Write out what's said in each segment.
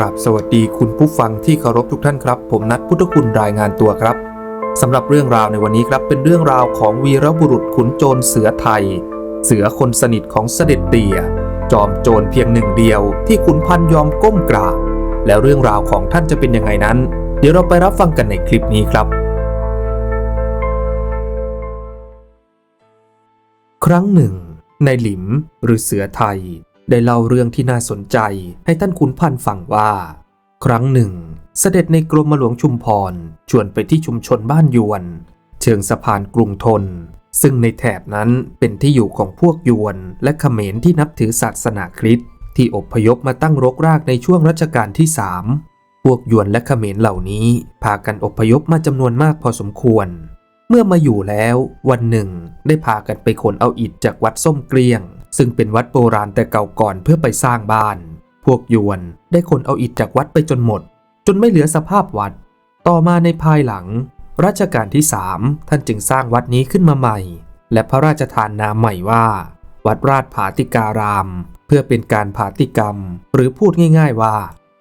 ราบสวัสดีคุณผู้ฟังที่เคารพทุกท่านครับ ผมนัทพุทธคุณรายงานตัวครับสำหรับเรื่องราวในวันนี้ครับ เป็นเรื่องราวของวีรบุรุษขุนโจรเสือไทย เสือคนสนิทของเสด็จเตี่ย จอมโจรเพียงหนึ่งเดียวที่ขุนพันยอมก้มกราบแล้วเรื่องราวของท่านจะเป็นยังไงนั้น เดี๋ยวเราไปรับฟังกันในคลิปนี้ครับ ครั้งหนึ่ง ในหลิมหรือเสือไทย ได้เล่าเรื่องที่น่าสนใจ ให้ท่านขุนพันฟังว่า ครั้งหนึ่ง เสด็จในกรมหลวงชุมพรชวนไปที่ชุมชนบ้านยวน เชิงสะพานกรุงทน ซึ่งในแถบนั้นเป็นที่อยู่ของพวกยวน และเขมรที่นับถือศาสนาคริสต์ที่อพยพมาตั้งรกรากในช่วงรัชกาลที่สามพวกยวนและเขมรเหล่านี้ พากันอพยพมาจำนวนมากพอสมควร เมื่อมาอยู่แล้ว วันหนึ่ง ได้พากันไปขนเอาอิฐจากวัดส้มเกลียง ซึ่งเป็นวัดโบราณแต่เก่าก่อนเพื่อไปสร้างบ้าน พวกยวนได้ขนเอาอิฐจากวัดไปจนหมด จนไม่เหลือสภาพวัด ต่อมาในภายหลัง รัชกาลที่สามท่านจึงสร้างวัดนี้ขึ้นมาใหม่ และพระราชทานนามใหม่ว่า วัดราชผาติการาม เพื่อเป็นการผาติกรรม หรือพูดง่าย ๆว่า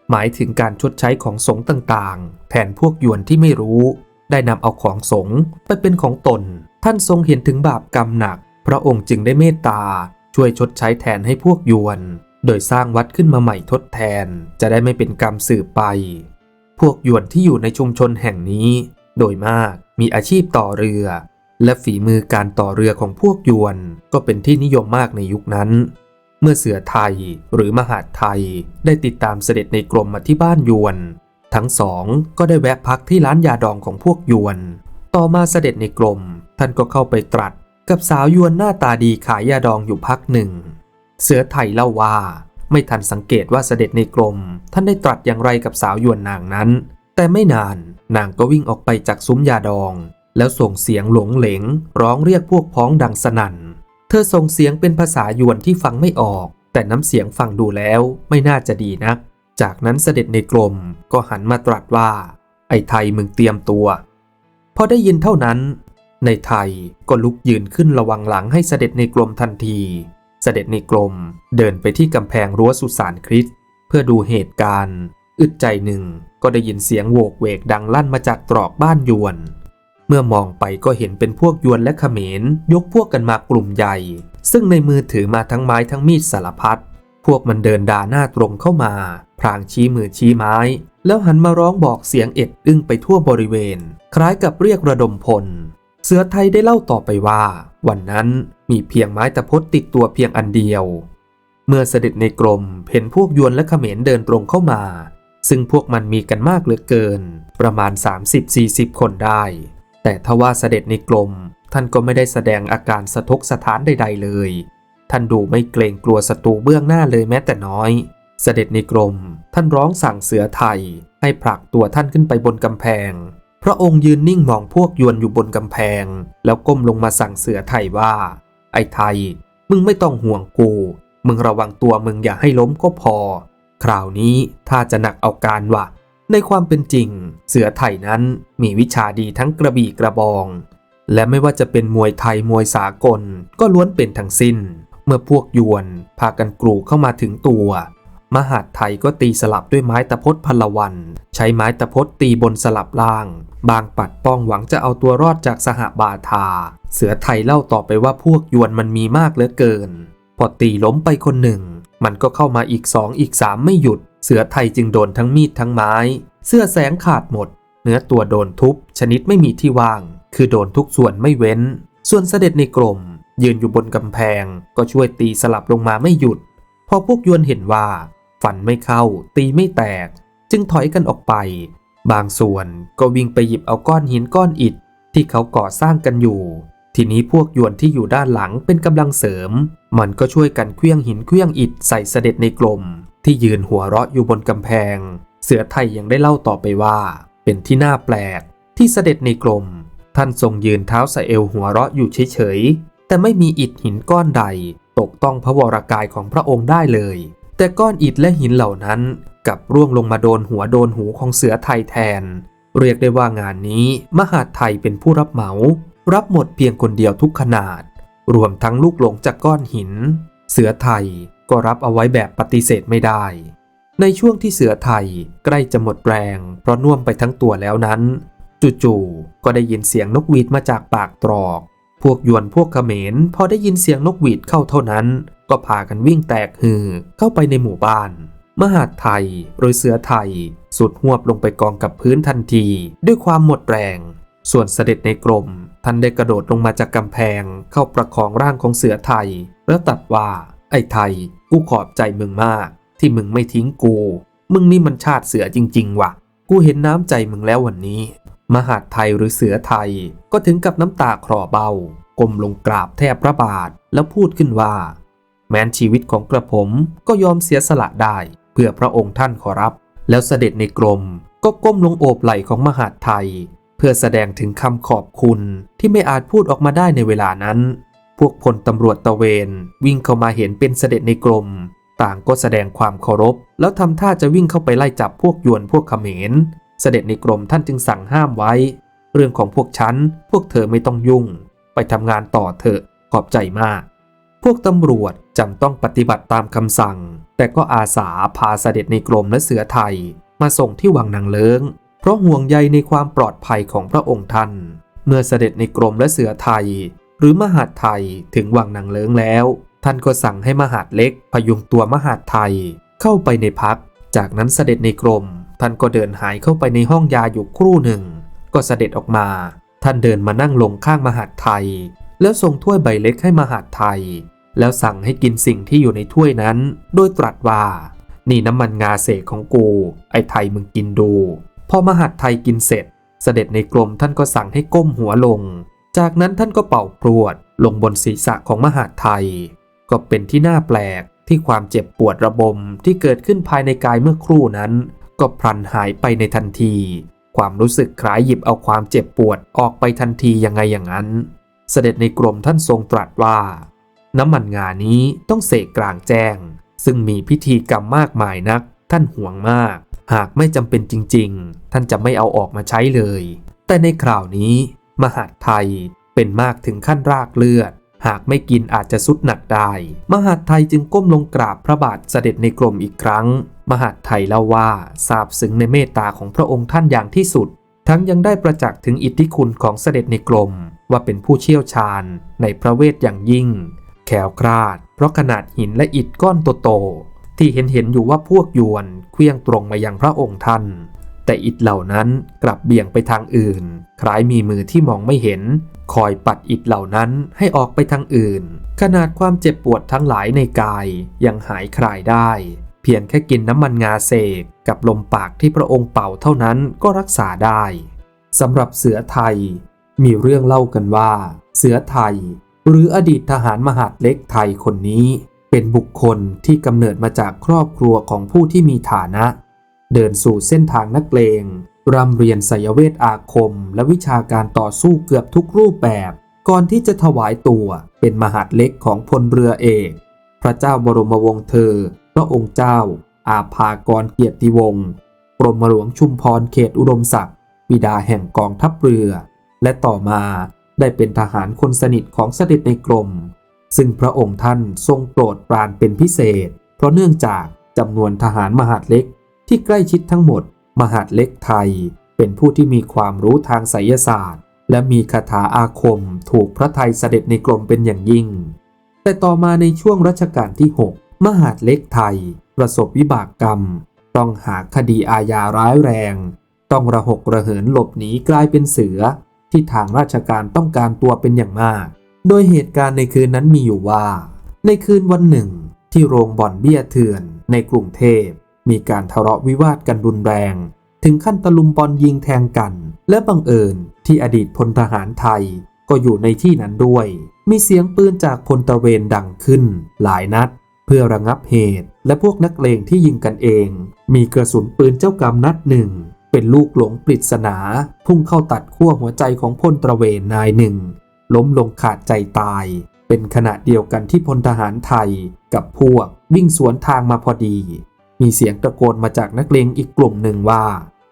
หมายถึงการชดใช้ของสงฆ์ต่างๆ แทนพวกยวนที่ไม่รู้ ได้นำเอาของสงฆ์ไปเป็นของตน ท่านทรงเห็นถึงบาปกรรมหนัก พระองค์จึงได้เมตตา ช่วยชดใช้แทนให้พวกยวน โดยสร้างวัดขึ้นมาใหม่ทดแทน จะได้ไม่เป็นกรรมสืบไป พวกยวนที่อยู่ในชุมชนแห่งนี้ โดยมากมีอาชีพต่อเรือ และฝีมือการต่อเรือของพวกยวน ก็เป็นที่นิยมมากในยุคนั้น เมื่อเสือไทยหรือมหาดไทยได้ติดตามเสด็จในกรมมาที่บ้านยวน ทั้งสองก็ได้แวะพักที่ร้านยาดองของพวกยวน ต่อมาเสด็จในกรมท่านก็เข้าไปตรัส กับสาวยวนหน้าตาดีขายยาดองอยู่พักหนึ่ง เสือไทยเล่าว่า ไม่ทันสังเกตว่าเสด็จในกรมท่านได้ตรัสอย่างไรกับสาวยวนนางนั้น แต่ไม่นานนางก็วิ่งออกไปจากซุ้มยาดอง แล้วส่งเสียงหลงเหลง ร้องเรียกพวกพ้องดังสนั่น เธอส่งเสียงเป็นภาษายวนที่ฟังไม่ออก แต่น้ำเสียงฟังดูแล้วไม่น่าจะดีนัก จากนั้นเสด็จในกรมก็หันมาตรัสว่า ไอ้ไทยมึงเตรียมตัวพอได้ยินเท่านั้น ในไทยก็ลุกยืนขึ้นระวังหลังให้เสด็จในกรมทันที เสด็จในกรมเดินไปที่กำแพงรั้วสุสานคริสต์เพื่อดูเหตุการณ์ อึดใจหนึ่งก็ได้ยินเสียงโวกเวกดังลั่นมาจากตรอกบ้านยวน เมื่อมองไปก็เห็นเป็นพวกยวนและเขมรยกพวกกันมากลุ่มใหญ่ ซึ่งในมือถือมาทั้งไม้ทั้งมีดสารพัดพวกมันเดินด่าหน้าตรงเข้ามา พรางชี้มือชี้ไม้ แล้วหันมาร้องบอกเสียงเอ็ดอึ้งไปทั่วบริเวณ คล้ายกับเรียกระดมพล เสือไทยได้เล่าต่อไปว่า วันนั้นมีเพียงไม้ตะพดติดตัวเพียงอันเดียว เมื่อเสด็จในกรมเห็นพวกยวนและเขมรเดินตรงเข้ามา ซึ่งพวกมันมีกันมากเหลือเกิน ประมาณ 30-40 คนได้ แต่ทว่าเสด็จในกรมท่านก็ไม่ได้แสดงอาการสะทกสะท้านใด ๆ เลย ท่านดูไม่เกรงกลัวศัตรูเบื้องหน้าเลยแม้แต่น้อย เสด็จในกรมท่านร้องสั่งเสือไทย ให้ผลักตัวท่านขึ้นไปบนกำแพง พระองค์ยืนนิ่งมองพวกยวนอยู่บนกำแพง แล้วก้มลงมาสั่งเสือไทยว่า ไอ้ไทย มึงไม่ต้องห่วงกู มึงระวังตัวมึงอย่าให้ล้มก็พอ คราวนี้ถ้าจะหนักเอาการวะในความเป็นจริง เสือไทยนั้นมีวิชาดีทั้งกระบี่กระบอง และไม่ว่าจะเป็นมวยไทยมวยสากลก็ล้วนเป็นทั้งสิ้น เมื่อพวกยวนพากันกรูเข้ามาถึงตัว มหาดไทยก็ตีสลับด้วยไม้ตะพดพลวัน ใช้ไม้ตะพดตีบนสลับล่าง บางปัดป้องหวังจะเอาตัวรอดจากสหบาทา เสือไทยเล่าต่อไปว่าพวกยวนมันมีมากเหลือเกิน พอตีล้มไปคนหนึ่ง มันก็เข้ามาอีกสองอีกสามไม่หยุด เสือไทยจึงโดนทั้งมีดทั้งไม้ เสื้อแสงขาดหมด เนื้อตัวโดนทุบ ชนิดไม่มีที่ว่าง คือโดนทุกส่วนไม่เว้น ส่วนเสด็จในกรมยืนอยู่บนกำแพง ก็ช่วยตีสลับลงมาไม่หยุด พอพวกยวนเห็นว่า ฝันไม่เข้า ตีไม่แตก จึงถอยกันออกไป บางส่วนก็วิ่งไปหยิบเอาก้อนหินก้อนอิฐที่เขาก่อสร้างกันอยู่ ทีนี้พวกยวนที่อยู่ด้านหลังเป็นกำลังเสริม มันก็ช่วยกันเคลี้ยงหินเคลี้ยงอิฐใส่เสด็จในกลม ที่ยืนหัวเราะอยู่บนกำแพง เสือไทยยังได้เล่าต่อไปว่า เป็นที่น่าแปลก ที่เสด็จในกลม ท่านทรงยืนเท้าสะเอวหัวเราะอยู่เฉยๆแต่ไม่มีอิฐหินก้อนใด ตกต้องพระวรากายของพระองค์ได้เลย แต่ก้อนอิฐและหินเหล่านั้นกลับร่วงลงมาโดนหัวโดนหูของเสือไทยแทน เรียกได้ว่างานนี้มหาดไทยเป็นผู้รับเหมา รับหมดเพียงคนเดียวทุกขนาด รวมทั้งลูกหลงจากก้อนหิน เสือไทยก็รับเอาไว้แบบปฏิเสธไม่ได้ ในช่วงที่เสือไทยใกล้จะหมดแรง เพราะน่วมไปทั้งตัวแล้วนั้น จู่ๆก็ได้ยินเสียงนกหวีดมาจากปากตรอก พวกยวนพวกเขมรพอได้ยินเสียงนกหวีดเข้าเท่านั้น ก็พากันวิ่งแตกฮือเข้าไปในหมู่บ้าน มหาดไทยหรือเสือไทย สุดหวบลงไปกองกับพื้นทันที ด้วยความหมดแรง ส่วนเสด็จในกรมท่านได้กระโดดลงมาจากกำแพง เข้าประคองร่างของเสือไทย แล้วตัดว่า ไอ้ไทย กูขอบใจมึงมาก ที่มึงไม่ทิ้งกู มึงนี่มันชาติเสือจริง ๆ ว่ะ กูเห็นน้ำใจมึงแล้ววันนี้ มหาดไทยหรือเสือไทย ก็ถึงกับน้ำตาคลอเบาก้มลงกราบแทบพระบาทแล้วพูดขึ้นว่า แม้นชีวิตของกระผมก็ยอมเสียสละได้ เพื่อพระองค์ท่านขอรับ แล้วเสด็จในกรมก็ก้มลงโอบไหล่ของมหาดไทย เพื่อแสดงถึงคำขอบคุณที่ไม่อาจพูดออกมาได้ในเวลานั้น พวกพลตำรวจตะเวนวิ่งเข้ามาเห็นเป็นเสด็จในกรมต่างก็แสดงความเคารพ แล้วทำท่าจะวิ่งเข้าไปไล่จับพวกยวนพวกเขมร เสด็จในกรมท่านจึงสั่งห้ามไว้ เรื่องของพวกฉันพวกเธอไม่ต้องยุ่ง ไปทำงานต่อเถอะขอบใจมาก พวกตำรวจจำต้องปฏิบัติตามคำสั่ง แต่ก็อาสาพาเสด็จในกรมและเสือไทย มาส่งที่วังนางเลิงเพราะห่วงใยในความปลอดภัยของพระองค์ท่าน เมื่อเสด็จในกรมและเสือไทย หรือมหาดไทยถึงวังนางเลิงแล้ว ท่านก็สั่งให้มหาดเล็กพยุงตัวมหาดไทย เข้าไปในพัก จากนั้นเสด็จในกรม ท่านก็เดินหายเข้าไปในห้องยาอยู่ครู่หนึ่ง ก็เสด็จออกมา ท่านเดินมานั่งลงข้างมหาดไทย แล้วส่งถ้วยใบเล็กให้มหาดไทย แล้วสั่งให้กินสิ่งที่อยู่ในถ้วยนั้น โดยตรัสว่า นี่น้ำมันงาเสกของกู ไอ้ไทยมึงกินดู พอมหาดไทยกินเสร็จ เสด็จในกรมท่านก็สั่งให้ก้มหัวลง จากนั้นท่านก็เป่าพรวด ลงบนศีรษะของมหาดไทย ก็เป็นที่น่าแปลกที่ความเจ็บปวดระบมที่เกิดขึ้นภายในกายเมื่อครู่นั้น ก็พลันหายไปในทันที ความรู้สึกคล้ายหยิบเอาความเจ็บปวดออกไปทันทียังไงอย่างนั้น เสด็จในกรมท่านทรงตรัสว่า น้ำมันงานี้ต้องเสกกลางแจ้ง ซึ่งมีพิธีกรรมมากมายนัก ท่านห่วงมาก หากไม่จำเป็นจริง ๆ ท่านจะไม่เอาออกมาใช้เลย แต่ในคราวนี้ มหาดไทยเป็นมากถึงขั้นรากเลือด หากไม่กินอาจจะสุดหนักได้ มหาดไทยจึงก้มลงกราบพระบาทเสด็จในกรมอีกครั้ง มหาดไทยเล่าว่าซาบซึ้งในเมตตาของพระองค์ท่านอย่างที่สุด ทั้งยังได้ประจักษ์ถึงอิทธิคุณของเสด็จในกรม ว่าเป็นผู้เชี่ยวชาญในพระเวทอย่างยิ่ง แขวคลาด เพราะขนาดหินและอิฐก้อนโตๆที่เห็นเห็นอยู่ว่าพวกยวนเคลื่องตรงมายังพระองค์ท่าน แต่อิฐเหล่านั้นกลับเบี่ยงไปทางอื่น คล้ายมีมือที่มองไม่เห็น คอยปัดอิฐเหล่านั้นให้ออกไปทางอื่น ขนาดความเจ็บปวดทั้งหลายในกายยังหายคลายได้ เพียงแค่กินน้ำมันงาเสกกับลมปากที่พระองค์เป่าเท่านั้นก็รักษาได้สำหรับเสือไทย มีเรื่องเล่ากันว่า เสือไทย หรืออดีตทหารมหาดเล็กไทยคนนี้ เป็นบุคคลที่กำเนิดมาจากครอบครัวของผู้ที่มีฐานะ เดินสู่เส้นทางนักเลงร่ำเรียนไสยเวทอาคม และวิชาการต่อสู้เกือบทุกรูปแบบ ก่อนที่จะถวายตัวเป็นมหาดเล็กของพลเรือเอก พระเจ้าบรมวงศ์เธอ พระองค์เจ้า อาภากรเกียรติวงศ์กรมหลวงชุมพรเขตอุดมศักดิ์บิดาแห่งกองทัพเรือ และต่อมาได้เป็นทหารคนสนิทของเสด็จในกรม ซึ่งพระองค์ท่านทรงโปรดปรานเป็นพิเศษ เพราะเนื่องจากจำนวนทหารมหาดเล็กที่ใกล้ชิดทั้งหมด มหาดเล็กไทย เป็นผู้ที่มีความรู้ทางไสยศาสตร์ และมีคาถาอาคมถูกพระไทยเสด็จในกรมเป็นอย่างยิ่ง แต่ต่อมาในช่วงรัชกาลที่ 6 มหาดเล็กไทย ประสบวิบากกรรม ต้องหาคดีอาญาร้ายแรง ต้องระหกระเหินหลบหนีกลายเป็นเสือ ที่ทางราชการต้องการตัวเป็นอย่างมาก โดยเหตุการณ์ในคืนนั้นมีอยู่ว่า ในคืนวันหนึ่ง ที่โรงบ่อนเบี้ยเถื่อนในกรุงเทพ มีการทะเลาะวิวาทกันรุนแรง ถึงขั้นตะลุมบอลยิงแทงกัน และบังเอิญที่อดีตพลทหารไทย ก็อยู่ในที่นั้นด้วย มีเสียงปืนจากพลตระเวนดังขึ้น หลายนัด เพื่อระงับเหตุ และพวกนักเลงที่ยิงกันเอง มีกระสุนปืนเจ้ากรรมนัดหนึ่ง เป็นลูกหลงปริศนาพุ่งเข้าตัดขั้วหัวใจของพลตระเวนนายหนึ่ง ล้มลงขาดใจตาย เป็นขณะเดียวกันที่พลทหารไทยกับพวกวิ่งสวนทางมาพอดี มีเสียงตะโกนมาจากนักเลงอีกกลุ่มหนึ่งว่า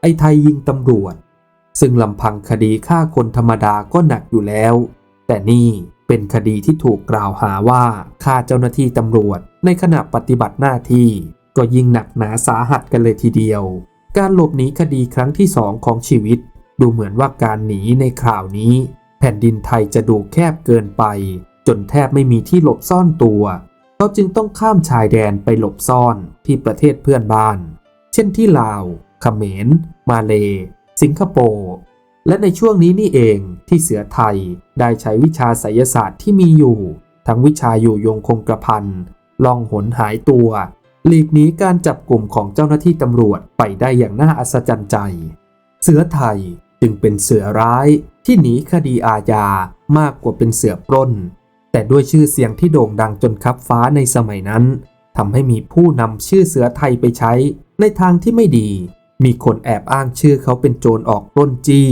ไอ้ไทยยิงตำรวจ ซึ่งลำพังคดีฆ่าคนธรรมดาก็หนักอยู่แล้ว แต่นี่เป็นคดีที่ถูกกล่าวหาว่าฆ่าเจ้าหน้าที่ตำรวจ ในขณะปฏิบัติหน้าที่ก็ยิ่งหนักหนาสาหัสกันเลยทีเดียว การหลบหนีคดีครั้งที่สองของชีวิต ดูเหมือนว่าการหนีในคราวนี้ แผ่นดินไทยจะดูแคบเกินไป จนแทบไม่มีที่หลบซ่อนตัวเขาจึงต้องข้ามชายแดนไปหลบซ่อนที่ประเทศเพื่อนบ้าน เช่นที่ลาวเขมร มาเล สิงคโปร์ และในช่วงนี้นี่เองที่เสือไทยได้ใช้วิชาไสยศาสตร์ที่มีอยู่ ทั้งวิชาอยู่ยงคงกระพันล่องหนหายตัว หลีกหนีการจับกลุ่มของเจ้าหน้าที่ตำรวจไปได้อย่างน่าอัศจรรย์ใจ เสือไทยจึงเป็นเสือร้ายที่หนีคดีอาญามากกว่าเป็นเสือปล้น แต่ด้วยชื่อเสียงที่โด่งดังจนคับฟ้าในสมัยนั้นทำให้มีผู้นำชื่อเสือไทยไปใช้ในทางที่ไม่ดี มีคนแอบอ้างชื่อเขาเป็นโจรออกปล้นจี้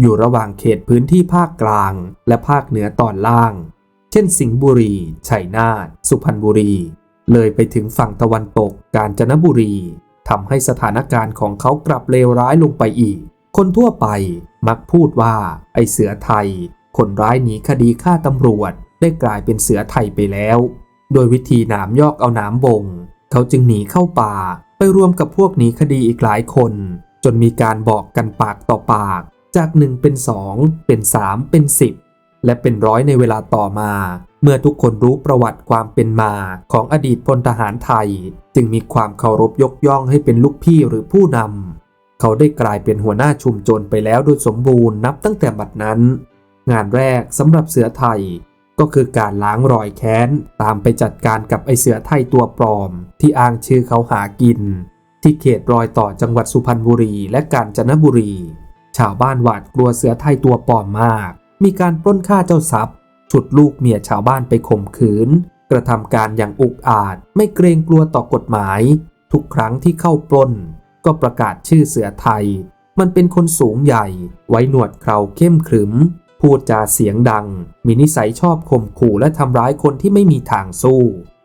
อยู่ระหว่างเขตพื้นที่ภาคกลางและภาคเหนือตอนล่าง เช่นสิงห์บุรี ชัยนาท สุพรรณบุรี เลยไปถึงฝั่งตะวันตกกาญจนบุรีทำให้สถานการณ์ของเขากลับเลวร้ายลงไปอีก คนทั่วไปมักพูดว่า ไอเสือไทย คนร้ายหนีคดีฆ่าตำรวจ ได้กลายเป็นเสือไทยไปแล้ว โดยวิธีหนามยอกเอาหนามบง เขาจึงหนีเข้าป่า ไปรวมกับพวกหนีคดีอีกหลายคน จนมีการบอกกันปากต่อปาก จากหนึ่งเป็นสองเป็นสามเป็นสิบและเป็นร้อยในเวลาต่อมา เมื่อทุกคนรู้ประวัติความเป็นมาของอดีตพลทหารไทย จึงมีความเคารพยกย่องให้เป็นลูกพี่หรือผู้นำเขาได้กลายเป็นหัวหน้าชุมชนไปแล้วโดยสมบูรณ์นับตั้งแต่บัดนั้น งานแรกสำหรับเสือไทย ก็คือการล้างรอยแค้น ตามไปจัดการกับไอเสือไทยตัวปลอม ที่อ้างชื่อเขาหากิน ที่เขตรอยต่อจังหวัดสุพรรณบุรีและกาญจนบุรี ชาวบ้านหวาดกลัวเสือไทยตัวปลอมมาก มีการปล้นฆ่าเจ้าทรัพย์ ฉุดลูกเมียชาวบ้านไปข่มขืน กระทำการอย่างอุกอาจ ไม่เกรงกลัวต่อกฎหมาย ทุกครั้งที่เข้าปล้น ก็ประกาศชื่อเสือไทย มันเป็นคนสูงใหญ่ ไว้หนวดเคราเข้มขรึม พูดจาเสียงดัง มีนิสัยชอบข่มขู่และทำร้ายคนที่ไม่มีทางสู้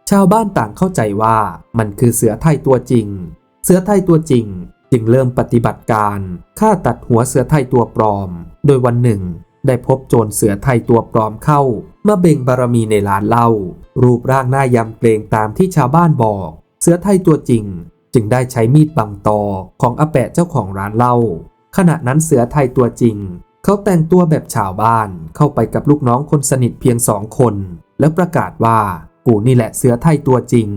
ชาวบ้านต่างเข้าใจว่ามันคือเสือไทยตัวจริง เสือไทยตัวจริงจึงเริ่มปฏิบัติการฆ่าตัดหัวเสือไทยตัวปลอม โดยวันหนึ่ง ได้พบโจรเสือไทยตัวปลอมเข้ามาเบ่งบารมีในร้านเหล้ารูปร่างหน้ายำเกรงตามที่ชาวบ้านบอก เสือไทยตัวจริง จึงได้ใช้มีดบังตอของอาแปะเจ้าของร้านเหล้าขณะนั้นเสือไทยตัวจริง เขาแต่งตัวแบบชาวบ้านเข้าไปกับลูกน้องคนสนิทเพียงสองคน แล้วประกาศว่ากูนี่แหละเสือไทยตัวจริง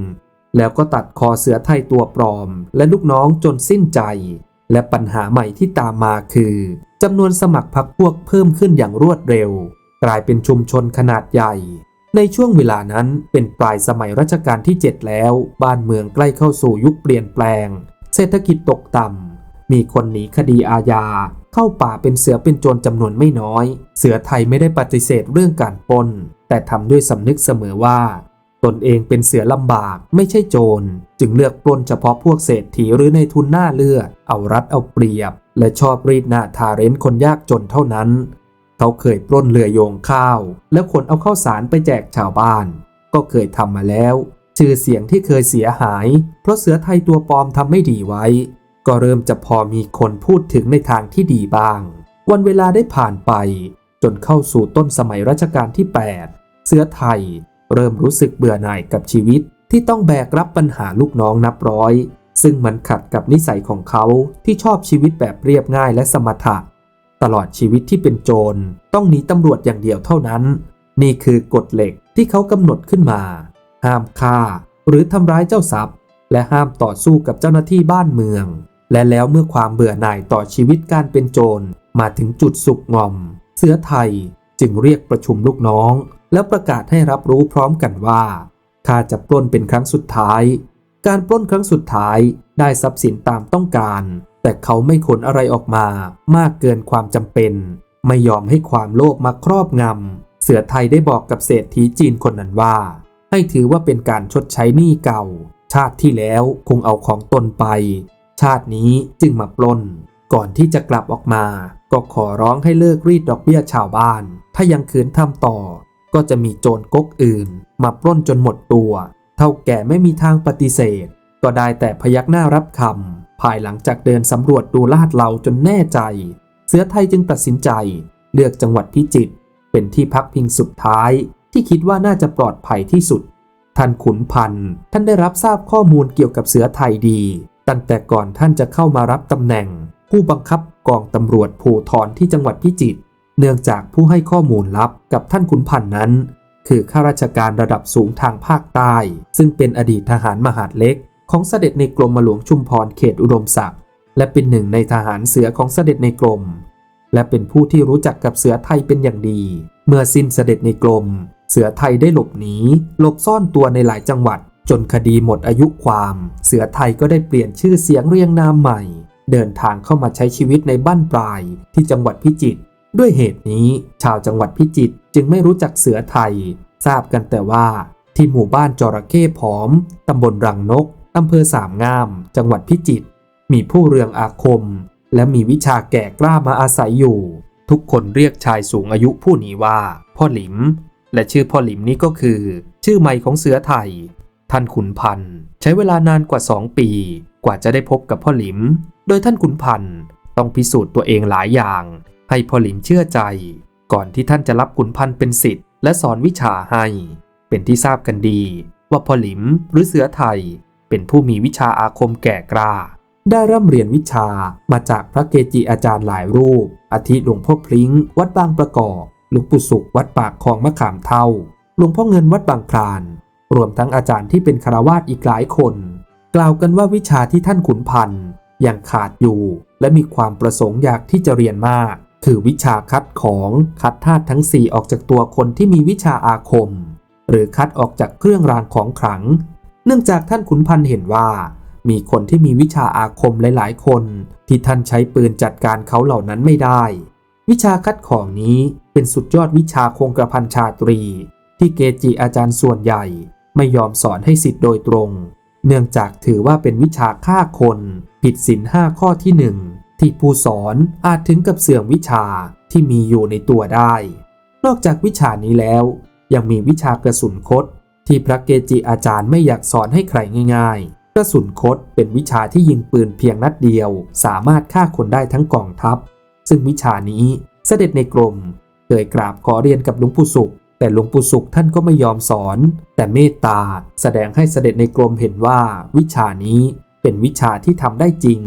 แล้วก็ตัดคอเสือไทยตัวปลอม และลูกน้องจนสิ้นใจ และปัญหาใหม่ที่ตามมาคือจำนวนสมัครพรรคพวกเพิ่มขึ้นอย่างรวดเร็ว กลายเป็นชุมชนขนาดใหญ่ ในช่วงเวลานั้นเป็นปลายสมัยรัชกาลที่ 7 แล้ว บ้านเมืองใกล้เข้าสู่ยุคเปลี่ยนแปลง เศรษฐกิจตกต่ำ มีคนหนีคดีอาญา เข้าป่าเป็นเสือเป็นโจรจำนวนไม่น้อย เสือไทยไม่ได้ปฏิเสธเรื่องการปล้น แต่ทำด้วยสำนึกเสมอว่า ตนเองเป็นเสือลำบากไม่ใช่โจร จึงเลือกปล้นเฉพาะพวกเศรษฐีหรือในทุนหน้าเลือด เอารัดเอาเปรียบ และชอบรีดหน้าทาเร้นคนยากจนเท่านั้น เขาเคยปล้นเรือโยงข้าว แล้วขนเอาข้าวสารไปแจกชาวบ้าน ก็เคยทำมาแล้ว ชื่อเสียงที่เคยเสียหาย เพราะเสือไทยตัวปลอมทำไม่ดีไว้ ก็เริ่มจะพอมีคนพูดถึงในทางที่ดีบ้าง วันเวลาได้ผ่านไป จนเข้าสู่ต้นสมัยรัชกาลที่ 8 เสือไทย เริ่มรู้สึกเบื่อหน่ายกับชีวิตที่ต้องแบกรับปัญหาลูกน้องนับร้อย ซึ่งมันขัดกับนิสัยของเขาที่ชอบชีวิตแบบเรียบง่ายและสมถะ ตลอดชีวิตที่เป็นโจรต้องหนีตำรวจอย่างเดียวเท่านั้น นี่คือกฎเหล็กที่เขากำหนดขึ้นมา ห้ามฆ่า หรือทำร้ายเจ้าทรัพย์ และห้ามต่อสู้กับเจ้าหน้าที่บ้านเมือง และแล้วเมื่อความเบื่อหน่ายต่อชีวิตการเป็นโจรมาถึงจุดสุกงอม เสือไทยจึงเรียกประชุมลูกน้อง แล้วประกาศให้รับรู้พร้อมกันว่าข้าจะปล้นเป็นครั้งสุดท้าย การปล้นครั้งสุดท้ายได้ทรัพย์สินตามต้องการ แต่เขาไม่ขนอะไรออกมามากเกินความจำเป็น ไม่ยอมให้ความโลภมาครอบงำเสือไทยได้บอกกับเศรษฐีจีนคนนั้นว่า ให้ถือว่าเป็นการชดใช้หนี้เก่า ชาติที่แล้วคงเอาของตนไป ชาตินี้จึงมาปล้น ก่อนที่จะกลับออกมา ก็ขอร้องให้เลิกรีดดอกเบี้ยชาวบ้าน ถ้ายังคืนทำต่อ ก็จะมีโจรก๊กอื่น มาปล้นจนหมดตัว เท่าแก่ไม่มีทางปฏิเสธ ก็ได้แต่พยักหน้ารับคำภายหลังจากเดินสำรวจดูลาดเหลาจนแน่ใจ เสือไทยจึงตัดสินใจ เลือกจังหวัดพิจิตรเป็นที่พักพิงสุดท้าย ที่คิดว่าน่าจะปลอดภัยที่สุด ท่านขุนพันธ์ท่านได้รับทราบข้อมูลเกี่ยวกับเสือไทยดี ตั้งแต่ก่อนท่านจะเข้ามารับตำแหน่ง ผู้บังคับกองตำรวจภูธรที่จังหวัดพิจิตร เนื่องจากผู้ให้ข้อมูลลับกับท่านขุนพันธ์นั้น คือข้าราชการระดับสูงทางภาคใต้ ซึ่งเป็นอดีตทหารมหาดเล็ก ของเสด็จในกรมหลวงชุมพรเขตอุดมศักดิ์และเป็นหนึ่งในทหารเสือของเสด็จในกรม และเป็นผู้ที่รู้จักกับเสือไทยเป็นอย่างดี เมื่อสิ้นเสด็จในกรม เสือไทยได้หลบหนีหลบซ่อนตัวในหลายจังหวัด จนคดีหมดอายุความ เสือไทยก็ได้เปลี่ยนชื่อเสียงเรียงนามใหม่ เดินทางเข้ามาใช้ชีวิตในบ้านปลายที่จังหวัดพิจิตร ด้วยเหตุนี้ชาวจังหวัดพิจิตรจึงไม่รู้จักเสือไทย ทราบกันแต่ว่า ที่หมู่บ้านจระเข้ผอม ตำบลรังนก อำเภอสามงาม จังหวัดพิจิตร มีผู้เรืองอาคม และมีวิชาแก่กล้ามาอาศัยอยู่ ทุกคนเรียกชายสูงอายุผู้นี้ว่า พ่อหลิม และชื่อพ่อหลิมนี้ก็คือ ชื่อใหม่ของเสือไทย ท่านขุนพันธ์ใช้เวลานานกว่าสองปี กว่าจะได้พบกับพ่อหลิม โดยท่านขุนพันธ์ต้องพิสูจน์ตัวเองหลายอย่าง ให้พ่อหลิมเชื่อใจ ก่อนที่ท่านจะรับขุนพันธ์เป็นศิษย์และสอนวิชาให้ เป็นที่ทราบกันดี ว่าพ่อหลิมหรือเสือไทย เป็นผู้มีวิชาอาคมแก่กล้า ได้ร่ำเรียนวิชามาจากพระเกจิอาจารย์หลายรูป อาทิหลวงพ่อพลิงวัดบางประกอบหลวงปู่สุขวัดปากคลองมะขามเท่าหลวงพ่อเงินวัดบางคลาน รวมทั้งอาจารย์ที่เป็นคารวาสอีกหลายคน กล่าวกันว่าวิชาที่ท่านขุนพันธ์ยังขาดอยู่ และมีความประสงค์อยากที่จะเรียนมาก คือวิชาคัดของคัดธาตุทั้งสี่ออกจากตัวคนที่มีวิชาอาคม หรือคัดออกจากเครื่องรางของขลัง เนื่องจากท่านขุนพันธ์เห็นว่า มีคนที่มีวิชาอาคมหลายๆ คน ที่ท่านใช้ปืนจัดการเขาเหล่านั้นไม่ได้ วิชาคัดของนี้เป็นสุดยอดวิชาคงกระพันชาตรี ที่เกจิอาจารย์ส่วนใหญ่ ไม่ยอมสอนให้สิทธิ์โดยตรง เนื่องจากถือว่าเป็นวิชาฆ่าคน ผิดศีลห้าข้อที่หนึ่ง ที่ผู้สอนอาจถึงกับเสื่อมวิชาที่มีอยู่ในตัวได้ นอกจากวิชานี้แล้ว ยังมีวิชากระสุนคดที่พระเกจิอาจารย์ไม่อยากสอนให้ใครง่าย ๆ กระสุนคดเป็นวิชาที่ยิงปืนเพียงนัดเดียว สามารถฆ่าคนได้ทั้งกองทัพ ซึ่งวิชานี้เสด็จในกรมเคยกราบขอเรียนกับหลวงปู่สุข แต่หลวงปู่สุขท่านก็ไม่ยอมสอน แต่เมตตาแสดงให้เสด็จในกรมเห็นว่าวิชานี้เป็นวิชาที่ทำได้จริง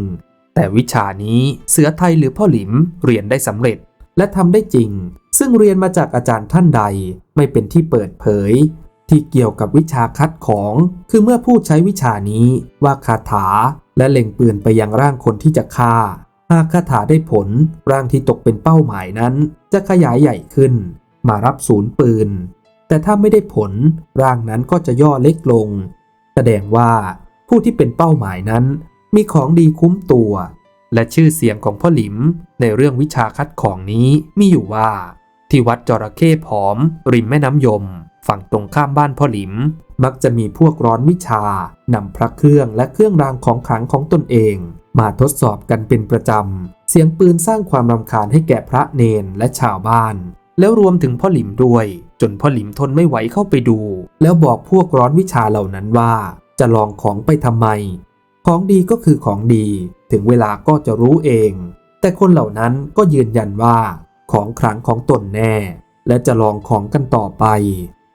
แต่วิชานี้เสือไทยหรือพ่อหลิมเรียนได้สำเร็จและทำได้จริง ซึ่งเรียนมาจากอาจารย์ท่านใดไม่เป็นที่เปิดเผย ที่เกี่ยวกับวิชาคัดของ คือเมื่อผู้ใช้วิชานี้ว่าคาถา และเล็งปืนไปยังร่างคนที่จะฆ่า หากคาถาได้ผลร่างที่ตกเป็นเป้าหมายนั้น จะขยายใหญ่ขึ้น มารับศูนย์ปืน แต่ถ้าไม่ได้ผล ร่างนั้นก็จะย่อเล็กลง แสดงว่าผู้ที่เป็นเป้าหมายนั้น มีของดีคุ้มตัว และชื่อเสียงของพ่อหลิมในเรื่องวิชาคัดของนี้มีอยู่ว่า ที่วัดจระเข้ผอม ริมแม่น้ำยม ฝั่งตรงข้ามบ้านพ่อหลิม มักจะมีพวกร้อนวิชานำพระเครื่องและเครื่องรางของขลังของตนเอง มาทดสอบกันเป็นประจำ เสียงปืนสร้างความรำคาญให้แก่พระเนนและชาวบ้าน แล้วรวมถึงพ่อหลิมด้วย จนพ่อหลิมทนไม่ไหวเข้าไปดู แล้วบอกพวกร้อนวิชาเหล่านั้นว่าจะลองของไปทำไม ของดีก็คือของดี ถึงเวลาก็จะรู้เอง แต่คนเหล่านั้นก็ยืนยันว่า ของขลังของตนแน่ และจะลองของกันต่อไป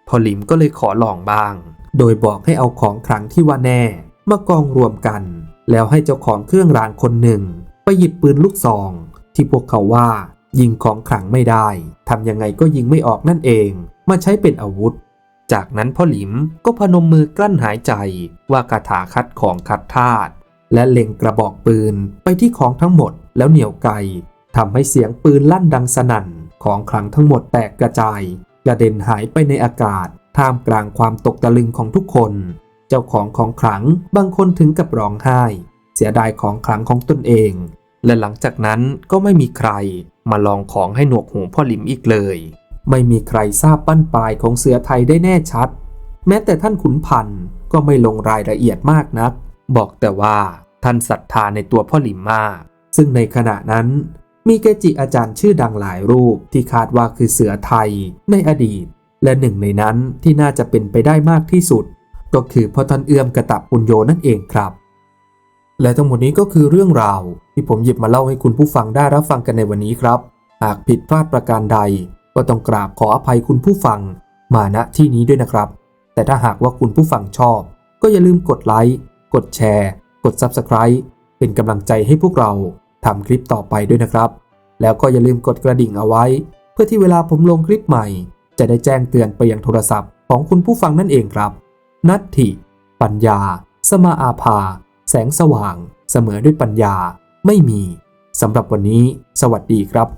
พอหลิมก็เลยขอลองบ้าง โดยบอกให้เอาของขลังที่ว่าแน่ มากองรวมกัน แล้วให้เจ้าของเครื่องรางคนหนึ่ง ไปหยิบปืนลูกซอง ที่พวกเขาว่า ยิงของขลังไม่ได้ทำยังไงก็ยิงไม่ออกนั่นเอง มาใช้เป็นอาวุธ จากนั้นพ่อหลิมก็พนมมือกลั้นหายใจว่าคาถาคัดของคัดธาตุและเล็งกระบอกปืนไปที่ของทั้งหมดแล้วเหนี่ยวไกทำให้เสียงปืนลั่นดังสนั่น ของขลังทั้งหมดแตกกระจาย กระเด็นหายไปในอากาศ ท่ามกลางความตกตะลึงของทุกคน เจ้าของของขลังบางคนถึงกับร้องไห้ เสียดายของขลังของตนเอง และหลังจากนั้นก็ไม่มีใครมาลองของให้หนวกหูพ่อหลิมอีกเลย ไม่มีใครทราบปั้นปลายของเสือไทยได้แน่ชัด แม้แต่ท่านขุนพันธ์ก็ไม่ลงรายละเอียดมากนัก บอกแต่ว่าท่านศรัทธาในตัวพ่อหลิมมาก ซึ่งในขณะนั้น มีเกจิอาจารย์ชื่อดังหลายรูปที่คาดว่าคือเสือไทยในอดีต และหนึ่งในนั้นที่น่าจะเป็นไปได้มากที่สุด ก็คือพ่อท่านเอื้อมกระตับปุญโยนั่นเองครับ และทั้งหมดนี้ก็คือเรื่องราว ที่ผมหยิบมาเล่าให้คุณผู้ฟังได้รับฟังกันในวันนี้ครับ หากผิดพลาดประการใด ก็ต้องกราบขออภัยคุณผู้ฟังมาณที่นี้ด้วยนะครับ แต่ถ้าหากว่าคุณผู้ฟังชอบ ก็อย่าลืมกดไลค์ กดแชร์ กด Subscribe เป็นกำลังใจให้พวกเราทำคลิปต่อไปด้วยนะครับ แล้วก็อย่าลืมกดกระดิ่งเอาไว้ เพื่อที่เวลาผมลงคลิปใหม่ จะได้แจ้งเตือนไปยังโทรศัพท์ของคุณผู้ฟังนั่นเองครับ นัตถิ ปัญญา สมาอาภา แสงสว่าง เสมอด้วยปัญญา ไม่มีสำหรับวันนี้ สวัสดีครับ